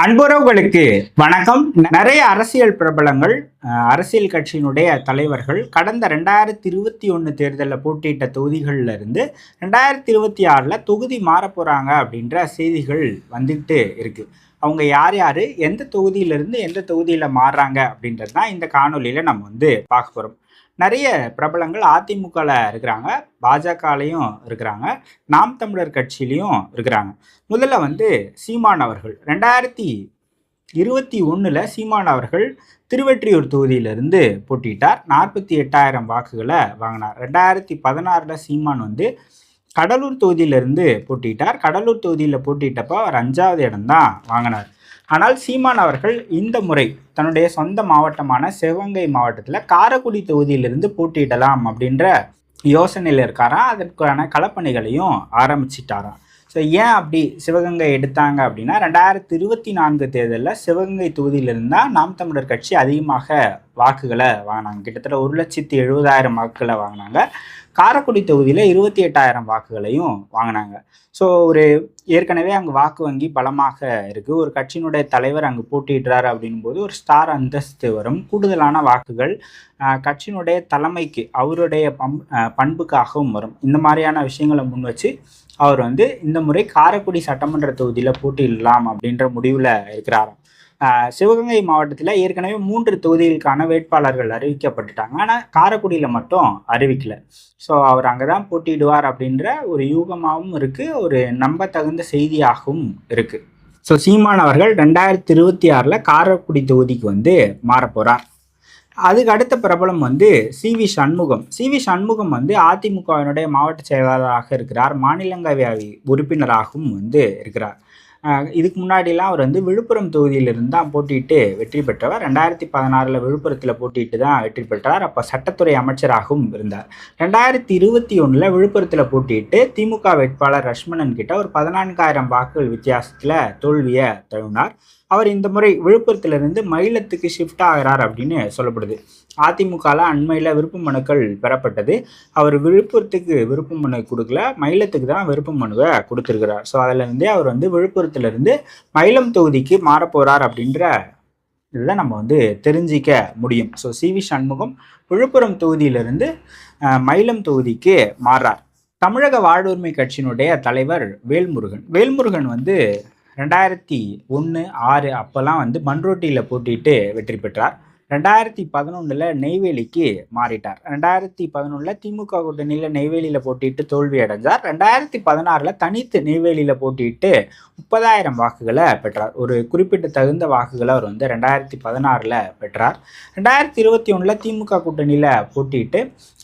அன்புறவுகளுக்கு வணக்கம். நிறைய அரசியல் பிரபலங்கள் அரசியல் கட்சியினுடைய தலைவர்கள் கடந்த ரெண்டாயிரத்தி இருபத்தி ஒன்று தேர்தலில் போட்டியிட்ட தொகுதிகளில் இருந்து ரெண்டாயிரத்தி இருபத்தி ஆறில் தொகுதி மாறப் போகிறாங்க அப்படின்ற செய்திகள் வந்துக்கிட்டு இருக்குது அவங்க யார் யார் எந்த தொகுதியிலிருந்து எந்த தொகுதியில் மாறுறாங்க அப்படின்றது தான் இந்த காணொலியில் நம்ம வந்து பார்க்க போகிறோம் நிறைய பிரபலங்கள் அதிமுகவில் இருக்கிறாங்க பாஜகலையும் இருக்கிறாங்க நாம் தமிழர் கட்சியிலையும் இருக்கிறாங்க. முதல்ல வந்து சீமான் அவர்கள். ரெண்டாயிரத்தி இருபத்தி ஒன்றில் சீமான் அவர்கள் திருவெற்றியூர் தொகுதியிலிருந்து போட்டியிட்டார். நாற்பத்தி எட்டாயிரம் வாக்குகளை வாங்கினார். ரெண்டாயிரத்தி பதினாறில் சீமான் வந்து கடலூர் தொகுதியிலிருந்து போட்டியிட்டார். கடலூர் தொகுதியில் போட்டியிட்டப்போ அவர் அஞ்சாவது இடம்தான் வாங்கினார். ஆனால் சீமான் அவர்கள் இந்த முறை தன்னுடைய சொந்த மாவட்டமான சிவகங்கை மாவட்டத்தில் காரைக்குடி தொகுதியிலிருந்து போட்டியிடலாம் அப்படின்ற யோசனையில் இருக்காராம். அதற்கான களப்பணிகளையும் ஆரம்பிச்சிட்டாராம். ஸோ ஏன் அப்படி சிவகங்கை எடுத்தாங்க அப்படின்னா ரெண்டாயிரத்தி இருபத்தி நான்கு தேர்தலில் சிவகங்கை தொகுதியிலிருந்து தான் நாம் தமிழர் கட்சி அதிகமாக வாக்குகளை வாங்கினாங்க. கிட்டத்தட்ட ஒரு லட்சத்தி எழுபதாயிரம் வாக்குகளை வாங்கினாங்க. காரைக்குடி தொகுதியில் இருபத்தி எட்டாயிரம் வாக்குகளையும் வாங்கினாங்க. ஸோ ஒரு ஏற்கனவே அங்கே வாக்கு வங்கி பலமாக இருக்குது ஒரு கட்சியினுடைய தலைவர் அங்கே போட்டியிடுறாரு அப்படின்னும் போது ஒரு ஸ்டார் அந்தஸ்து வரும். கூடுதலான வாக்குகள் கட்சியினுடைய தலைமைக்கு அவருடைய பம் பண்புக்காகவும் வரும். இந்த மாதிரியான விஷயங்களை முன் வச்சு அவர் வந்து இந்த முறை காரைக்குடி சட்டமன்ற தொகுதியில் போட்டியிடலாம் அப்படின்ற முடிவில் இருக்கிறாராம். சிவகங்கை மாவட்டத்தில் ஏற்கனவே மூன்று தொகுதிகளுக்கான வேட்பாளர்கள் அறிவிக்கப்பட்டுட்டாங்க. ஆனால் காரைக்குடியில் மட்டும் அறிவிக்கல. ஸோ அவர் அங்கே தான் போட்டியிடுவார் அப்படின்ற ஒரு யூகமாகவும் இருக்குது ஒரு நம்பத்தகுந்த செய்தியாகவும் இருக்குது ஸோ சீமான் அவர்கள் ரெண்டாயிரத்தி இருபத்தி ஆறில் காரைக்குடி தொகுதிக்கு வந்து மாறப் போகிறார் அதுக்கு அடுத்த பிரபலம் வந்து C V Shanmugam. C V Shanmugam வந்து அதிமுகவினுடைய மாவட்ட செயலாளராக இருக்கிறார். மாநிலங்களவை உறுப்பினராகவும் வந்து இருக்கிறார். இதுக்கு முன்னாடிலாம் அவர் வந்து விழுப்புரம் தொகுதியிலிருந்து தான் போட்டியிட்டு வெற்றி பெற்றவர். ரெண்டாயிரத்தி பதினாறில் விழுப்புரத்தில் போட்டியிட்டு தான் வெற்றி பெற்றார். அப்போ சட்டத்துறை அமைச்சராகவும் இருந்தார். ரெண்டாயிரத்தி இருபத்தி ஒன்றில் விழுப்புரத்தில் போட்டியிட்டு திமுக வேட்பாளர் லட்சுமணன் கிட்ட ஒரு பதினான்காயிரம் வாக்குகள் வித்தியாசத்தில் தோல்வியை தழுவினார். அவர் இந்த முறை விழுப்புரத்திலிருந்து மயிலத்துக்கு ஷிஃப்ட் ஆகிறார் அப்படின்னு சொல்லப்படுது. அதிமுகவில் அண்மையில் விருப்ப மனுக்கள் பெறப்பட்டது. அவர் விழுப்புரத்துக்கு விருப்ப மனு கொடுக்கல மயிலத்துக்கு தான் விருப்ப மனுவை கொடுத்துருக்கிறார் ஸோ அதிலிருந்தே அவர் வந்து விழுப்புரத்துலேருந்து மயிலம் தொகுதிக்கு மாறப்போகிறார் அப்படின்ற இதை நம்ம வந்து தெரிஞ்சிக்க முடியும். So C V Shanmugam Viluppuram தொகுதியிலிருந்து மயிலம் தொகுதிக்கு மாறார். தமிழக வாழ்வுரிமை கட்சியினுடைய தலைவர் வேல்முருகன். வேல்முருகன் வந்து ரெண்டாயிரத்தி ஒன்று ஆறு அப்போல்லாம் வந்து மண்ரோட்டியில் போட்டிட்டு வெற்றி பெற்றார். ரெண்டாயிரத்தி பதினொன்றில் நெய்வேலிக்கு மாறிட்டார். ரெண்டாயிரத்தி பதினொன்றில் திமுக கூட்டணியில் நெய்வேலியில் போட்டிட்டு தோல்வி அடைஞ்சார். ரெண்டாயிரத்தி பதினாறில் தனித்து நெய்வேலியில் போட்டிட்டு முப்பதாயிரம் வாக்குகளை பெற்றார். ஒரு குறிப்பிட்ட தகுந்த வாக்குகளை அவர் வந்து ரெண்டாயிரத்தி பதினாறில் பெற்றார். ரெண்டாயிரத்தி இருபத்தி ஒன்றில் திமுக கூட்டணியில் போட்டிட்டு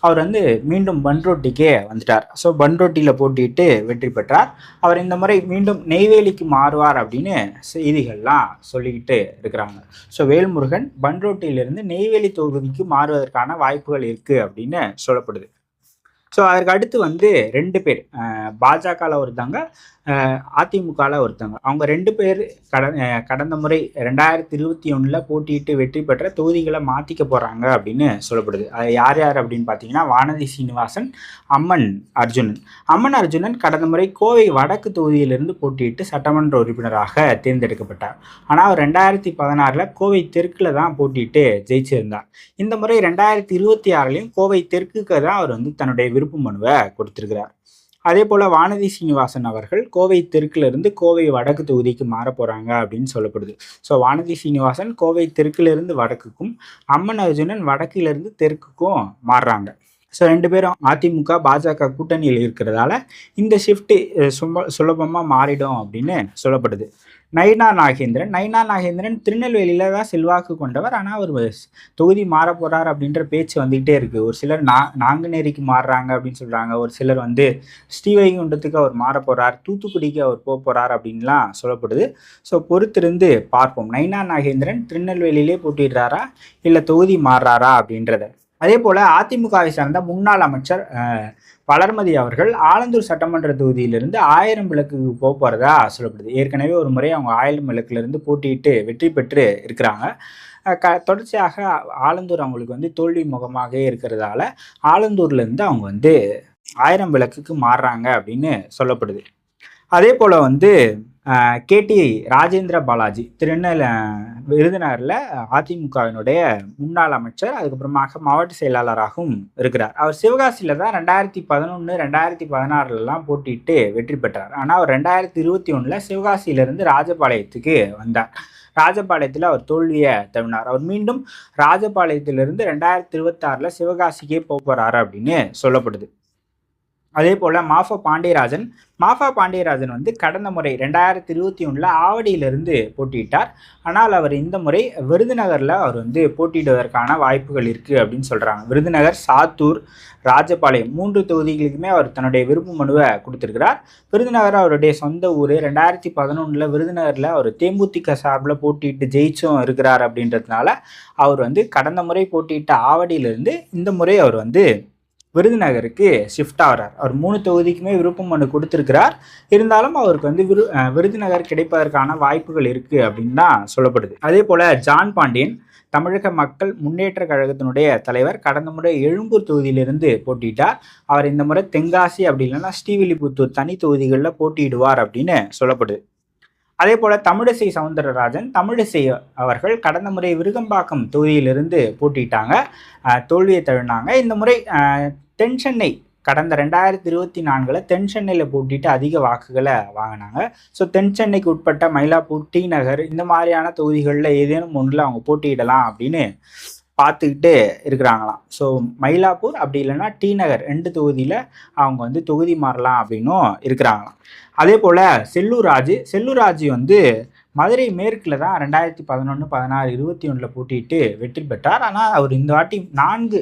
அவர் வந்து மீண்டும் பன்ரோட்டிக்கே வந்துட்டார். ஸோ பன்ரோட்டியில் போட்டிட்டு வெற்றி பெற்றார். அவர் இந்த முறை மீண்டும் நெய்வேலிக்கு மாறுவார் அப்படின்னு செய்திகள்லாம் சொல்லிக்கிட்டு இருக்கிறாங்க. ஸோ வேல்முருகன் பன்ரோட்டியில் தொகுதியிலிருந்து நெய்வேலி தொகுதிக்கு மாறுவதற்கான வாய்ப்புகள் இருக்குது அப்படின்னு சொல்லப்படுது. ஸோ அதற்கு அடுத்து வந்து ரெண்டு பேர் பாஜகவில் ஒருத்தவங்க அதிமுகவில் ஒருத்தவங்க அவங்க ரெண்டு பேர் கடந்த கடந்த முறை ரெண்டாயிரத்தி இருபத்தி ஒன்றில் போட்டியிட்டு வெற்றி பெற்ற தொகுதிகளை மாற்றிக்க போகிறாங்க அப்படின்னு சொல்லப்படுது. அது யார் யார் அப்படின்னு பார்த்தீங்கன்னா வானதி சீனிவாசன் அம்மன் அர்ஜுனன். அம்மன் அர்ஜுனன் கடந்த முறை கோவை வடக்கு தொகுதியிலிருந்து போட்டியிட்டு சட்டமன்ற உறுப்பினராக தேர்ந்தெடுக்கப்பட்டார். ஆனால் அவர் ரெண்டாயிரத்தி பதினாறில் கோவை தெற்கில் தான் போட்டியிட்டு ஜெயிச்சிருந்தார். இந்த முறை ரெண்டாயிரத்தி இருபத்தி ஆறுலையும் கோவை தெற்குக்கு தான் அவர் வந்து தன்னுடைய விருப்ப மனுவை கொடுத்திருக்கிறார். அதே போல் வானதி சீனிவாசன் அவர்கள் கோவை தெற்குலேருந்து கோவை வடக்கு தொகுதிக்கு மாற போகிறாங்க அப்படின்னு சொல்லப்படுது. ஸோ வானதி சீனிவாசன் கோவை தெற்குலேருந்து வடக்குக்கும் அம்மன் அர்ஜுனன் வடக்கிலிருந்து தெற்குக்கும் மாறுறாங்க. ஸோ ரெண்டு பேரும் அதிமுக பாஜக கூட்டணியில் இருக்கிறதால இந்த ஷிஃப்ட்டு சும சுலபமாக மாறிடும் அப்படின்னு சொல்லப்படுது. நைனா நாகேந்திரன் நைனா நாகேந்திரன் திருநெல்வேலியில் தான் செல்வாக்கு கொண்டவர். ஆனால் அவர் தொகுதி மாற போகிறார் அப்படின்ற பேச்சு வந்துக்கிட்டே இருக்குது ஒரு சிலர் நா நாங்குநேரிக்கு மாறுறாங்க அப்படின்னு சொல்கிறாங்க ஒரு சிலர் வந்து ஸ்ரீவைகுண்டத்துக்கு அவர் மாற போகிறார் தூத்துக்குடிக்கு அவர் போக போகிறார் அப்படின்லாம் சொல்லப்படுது. ஸோ பொறுத்திருந்து பார்ப்போம். நைனா நாகேந்திரன் திருநெல்வேலியிலே போட்டிடுறாரா இல்லை தொகுதி மாறுறாரா அப்படின்றத. அதே போல் அதிமுகவை சார்ந்த முன்னாள் அமைச்சர் வளர்மதி அவர்கள் ஆலந்தூர் சட்டமன்ற தொகுதியிலிருந்து ஆயிரம் விளக்குக்கு போகிறதா சொல்லப்படுது. ஏற்கனவே ஒரு முறை அவங்க ஆயிரம் விளக்குலேருந்து போட்டியிட்டு வெற்றி பெற்று இருக்கிறாங்க. க தொடர்ச்சியாக ஆலந்தூர் அவங்களுக்கு வந்து தோல்வி முகமாகவே இருக்கிறதால ஆலந்தூர்லேருந்து அவங்க வந்து ஆயிரம் விளக்குக்கு மாறுறாங்க அப்படின்னு சொல்லப்படுது. அதே போல் வந்து கேடி ராஜேந்திர பாலாஜி திருநெல் விருதுநகரில் அதிமுகவினுடைய முன்னாள் அமைச்சர் அதுக்கப்புறமாக மாவட்ட செயலாளராகவும் இருக்கிறார். அவர் சிவகாசியில் தான் ரெண்டாயிரத்தி பதினொன்று ரெண்டாயிரத்தி பதினாறுலலாம் போட்டிட்டு வெற்றி பெற்றார். ஆனால் அவர் ரெண்டாயிரத்தி இருபத்தி ஒன்றில் சிவகாசியிலிருந்து ராஜபாளையத்துக்கு வந்தார். ராஜபாளையத்தில் அவர் தோல்வியை தவினார் அவர் மீண்டும் ராஜபாளையத்திலிருந்து ரெண்டாயிரத்தி இருபத்தாறில் சிவகாசிக்கே போகிறாரு அப்படின்னு சொல்லப்படுது. அதே போல் மாஃபா பாண்டியராஜன். மாஃபா பாண்டியராஜன் வந்து கடந்த முறை ரெண்டாயிரத்தி இருபத்தி ஒன்றில் ஆவடியிலிருந்து போட்டியிட்டார். ஆனால் அவர் இந்த முறை விருதுநகரில் அவர் வந்து போட்டியிடுவதற்கான வாய்ப்புகள் இருக்குது அப்படின்னு சொல்கிறாங்க விருதுநகர் சாத்தூர் ராஜபாளையம் மூன்று தொகுதிகளுக்குமே அவர் தன்னுடைய விருப்ப மனுவை கொடுத்துருக்கிறார். விருதுநகர் அவருடைய சொந்த ஊர் ரெண்டாயிரத்தி பதினொன்றில் விருதுநகரில் அவர் தேமுதிக சார்பில் போட்டியிட்டு ஜெயிச்சும் இருக்கிறார் அப்படின்றதுனால அவர் வந்து கடந்த முறை போட்டியிட்ட ஆவடியிலிருந்து இந்த முறை அவர் வந்து விருதுநகருக்கு ஷிஃப்ட் ஆகிறார். அவர் மூணு தொகுதிக்குமே விருப்பம் மனு கொடுத்துருக்கிறார். இருந்தாலும் அவருக்கு வந்து விரு விருதுநகர் கிடைப்பதற்கான வாய்ப்புகள் இருக்குது அப்படின்னு தான் சொல்லப்படுது. அதே போல் ஜான் பாண்டியன் தமிழக மக்கள் முன்னேற்ற கழகத்தினுடைய தலைவர் கடந்த முறை எழும்பூர் தொகுதியிலிருந்து போட்டியிட்டார். அவர் இந்த முறை தென்காசி அப்படி இல்லைன்னா ஸ்ரீவில்லிபுத்தூர் தனி தொகுதிகளில் போட்டியிடுவார் அப்படின்னு சொல்லப்படுது. அதே போல் தமிழிசை சவுந்தரராஜன் தமிழிசை அவர்கள் கடந்த முறை விருகம்பாக்கம் தொகுதியிலிருந்து போட்டிட்டாங்க தோல்வியை தழுனாங்க இந்த முறை தென் சென்னை. கடந்த ரெண்டாயிரத்தி இருபத்தி நான்கில் தென் சென்னையில் போட்டிட்டு அதிக வாக்குகளை வாங்கினாங்க. ஸோ தென் சென்னைக்கு உட்பட்ட மயிலாப்பூர் டி நகர் இந்த மாதிரியான தொகுதிகளில் ஏதேனும் ஒன்றில் அவங்க போட்டியிடலாம் அப்படின்னு பார்த்துக்கிட்டு இருக்கிறாங்களாம். ஸோ மயிலாப்பூர் அப்படி இல்லைன்னா டி நகர் ரெண்டு தொகுதியில் அவங்க வந்து தொகுதி மாறலாம் அப்படின்னும் இருக்கிறாங்களாம். அதே போல் செல்லூர் ராஜு செல்லூர் ராஜு வந்து மதுரை மேற்கில் தான் ரெண்டாயிரத்தி பதினொன்று பதினாறு இருபத்தி ஒன்றில் போட்டிட்டு வெற்றி பெற்றார். ஆனால் அவர் இந்த வாட்டி நான்கு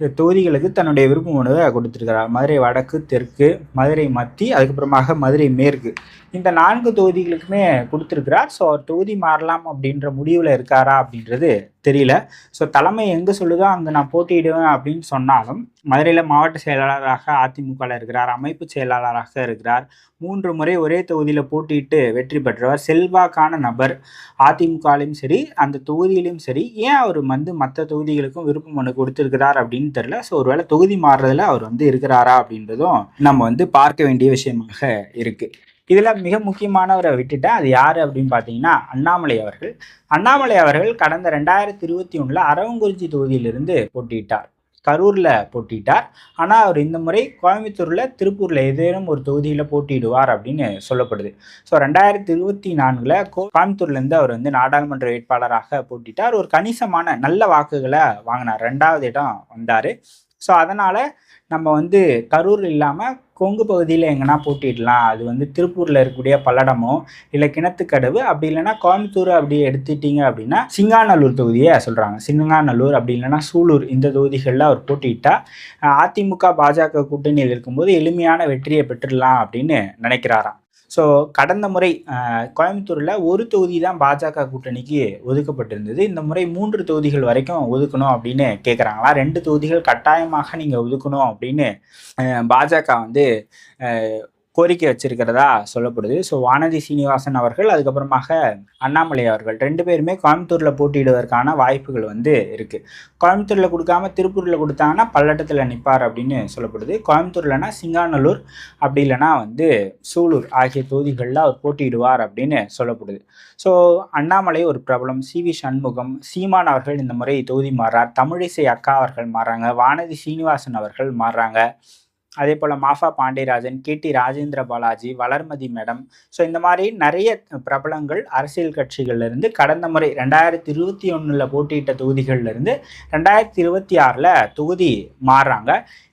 தொகுதிகளுக்கு தன்னுடைய விருப்ப மனுவை கொடுத்துருக்கிறார். மதுரை வடக்கு தெற்கு மதுரை மத்தி அதுக்கப்புறமாக மதுரை மேற்கு. இந்த நான்கு தொகுதிகளுக்குமே கொடுத்துருக்கிறார். ஸோ அவர் தொகுதி மாறலாம் அப்படின்ற முடிவில் இருக்காரா அப்படின்றது தெரியல. ஸோ தலைமை எங்கே சொல்லுதோ அங்கே நான் போட்டியிடுவேன் அப்படின்னு சொன்னாலும் மதுரையில் மாவட்ட செயலாளராக அதிமுகவில் இருக்கிறார் அமைப்பு செயலாளராக இருக்கிறார். மூன்று முறை ஒரே தொகுதியில் போட்டியிட்டு வெற்றி பெற்றவர் செல்வாக்கான நபர். அதிமுகலையும் சரி அந்த தொகுதியிலையும் சரி ஏன் அவர் வந்து மற்ற தொகுதிகளுக்கும் விருப்பம் மனு கொடுத்துருக்கிறார் அப்படின்னு தெரில ஸோ ஒருவேளை தொகுதி மாறுறதுல அவர் வந்து இருக்கிறாரா அப்படின்றதும் நம்ம வந்து பார்க்க வேண்டிய விஷயமாக இருக்குது இதில் மிக முக்கியமானவரை விட்டுட்டேன் அது யார் அப்படின்னு பார்த்தீங்கன்னா அண்ணாமலை அவர்கள். அண்ணாமலை அவர்கள் கடந்த ரெண்டாயிரத்தி இருபத்தி ஒன்றில் அரவங்குறிச்சி தொகுதியிலிருந்து போட்டியிட்டார். கரூரில் போட்டிட்டார் ஆனால் அவர் இந்த முறை கோயம்புத்தூரில் திருப்பூரில் ஏதேனும் ஒரு தொகுதியில் போட்டியிடுவார் அப்படின்னு சொல்லப்படுது. ஸோ ரெண்டாயிரத்தி இருபத்தி நான்கில் கோயம்புத்தூர்லேருந்து அவர் வந்து நாடாளுமன்ற வேட்பாளராக போட்டிட்டார் ஒரு கணிசமான நல்ல வாக்குகளை வாங்கினார். ரெண்டாவது இடம் வந்தார். ஸோ அதனால் நம்ம வந்து கரூர் இல்லாமல் கொங்கு பகுதியில் எங்கன்னா போட்டிடலாம். அது வந்து திருப்பூரில் இருக்கக்கூடிய பல்லடமோ இல்லை கிணத்துக்கடவு அப்படி இல்லைன்னா கோயம்புத்தூர் அப்படி எடுத்துட்டீங்க அப்படின்னா சிங்காநல்லூர் தொகுதியை சொல்கிறாங்க சிங்காநல்லூர் அப்படி இல்லைன்னா சூலூர் இந்த தொகுதிகளில் அவர் போட்டிட்டா அதிமுக பாஜக கூட்டணியில் இருக்கும்போது எளிமையான வெற்றியை பெற்றுடலாம் அப்படின்னு நினைக்கிறாராம். ஸோ கடந்த முறை கோயம்புத்தூரில் ஒரு தொகுதி தான் பாஜக கூட்டணிக்கு ஒதுக்கப்பட்டிருந்தது. இந்த முறை மூன்று தொகுதிகள் வரைக்கும் ஒதுக்கணும் அப்படின்னு கேட்குறாங்களா ரெண்டு தொகுதிகள் கட்டாயமாக நீங்கள் ஒதுக்கணும் அப்படின்னு பாஜக வந்து கோரிக்கை வச்சிருக்கிறதா சொல்லப்படுது. ஸோ வானதி சீனிவாசன் அவர்கள் அதுக்கப்புறமாக அண்ணாமலை அவர்கள் ரெண்டு பேருமே கோயம்புத்தூரில் போட்டியிடுவதற்கான வாய்ப்புகள் வந்து இருக்குது கோயம்புத்தூரில் கொடுக்காம திருப்பூரில் கொடுத்தாங்கன்னா பல்லட்டத்தில் நிற்பார் அப்படின்னு சொல்லப்படுது. கோயம்புத்தூர்லனா சிங்காநல்லூர் அப்படி இல்லைனா வந்து சூலூர் ஆகிய தொகுதிகளில் அவர் போட்டியிடுவார் அப்படின்னு சொல்லப்படுது. ஸோ அண்ணாமலை ஒரு பிரபலம். சி. வி. சண்முகம் சீமான் அவர்கள் இந்த முறை தொகுதி மாறார். தமிழிசை அக்கா அவர்கள் மாறாங்க. வானதி சீனிவாசன் அவர்கள் மாறுறாங்க அதே போல் Mafa Pandiarajan K. Rajendra Balaji Valarmathi madam. So இந்த மாதிரி நிறைய பிரபலங்கள் அரசியல் கட்சிகள்லேருந்து கடந்த முறை ரெண்டாயிரத்தி இருபத்தி ஒன்றில் போட்டியிட்ட தொகுதிகள்லேருந்து ரெண்டாயிரத்தி இருபத்தி ஆறில் தொகுதி மாறுறாங்க.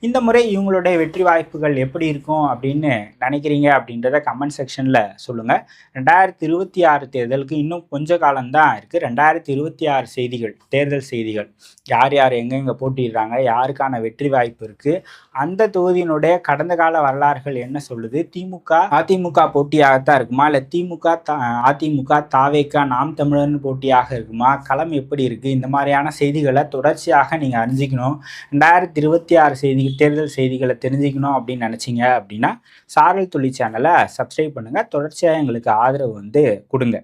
இந்த முறை இவங்களுடைய வெற்றி வாய்ப்புகள் எப்படி இருக்கும் அப்படின்னு நினைக்கிறீங்க அப்படின்றத கமெண்ட் செக்ஷனில் சொல்லுங்கள் ரெண்டாயிரத்தி இருபத்தி ஆறு தேர்தலுக்கு இன்னும் கொஞ்ச காலம்தான் இருக்குது ரெண்டாயிரத்தி இருபத்தி ஆறு செய்திகள் தேர்தல் செய்திகள். யார் யார் எங்கெங்கே போட்டிடுறாங்க யாருக்கான வெற்றி வாய்ப்பு இருக்குது அந்த தொகுதியின் கட்சியினுடைய கடந்த கால வரலாறுகள் என்ன சொல்லுது? திமுக அதிமுக போட்டியாகத்தான் இருக்குமா? இல்லை திமுக அதிமுக தாவேக்கா நாம் தமிழன் போட்டியாக இருக்குமா? களம் எப்படி இருக்கு? இந்த மாதிரியான செய்திகளை தொடர்ச்சியாக நீங்க அறிஞ்சிக்கணும். ரெண்டாயிரத்தி இருபத்தி ஆறு செய்தி தேர்தல் செய்திகளை தெரிஞ்சுக்கணும் அப்படின்னு நினைச்சீங்க அப்படின்னா சாரல் தொழிற்சேனலை சப்ஸ்கிரைப் பண்ணுங்க. தொடர்ச்சியாக எங்களுக்கு ஆதரவு வந்து கொடுங்க.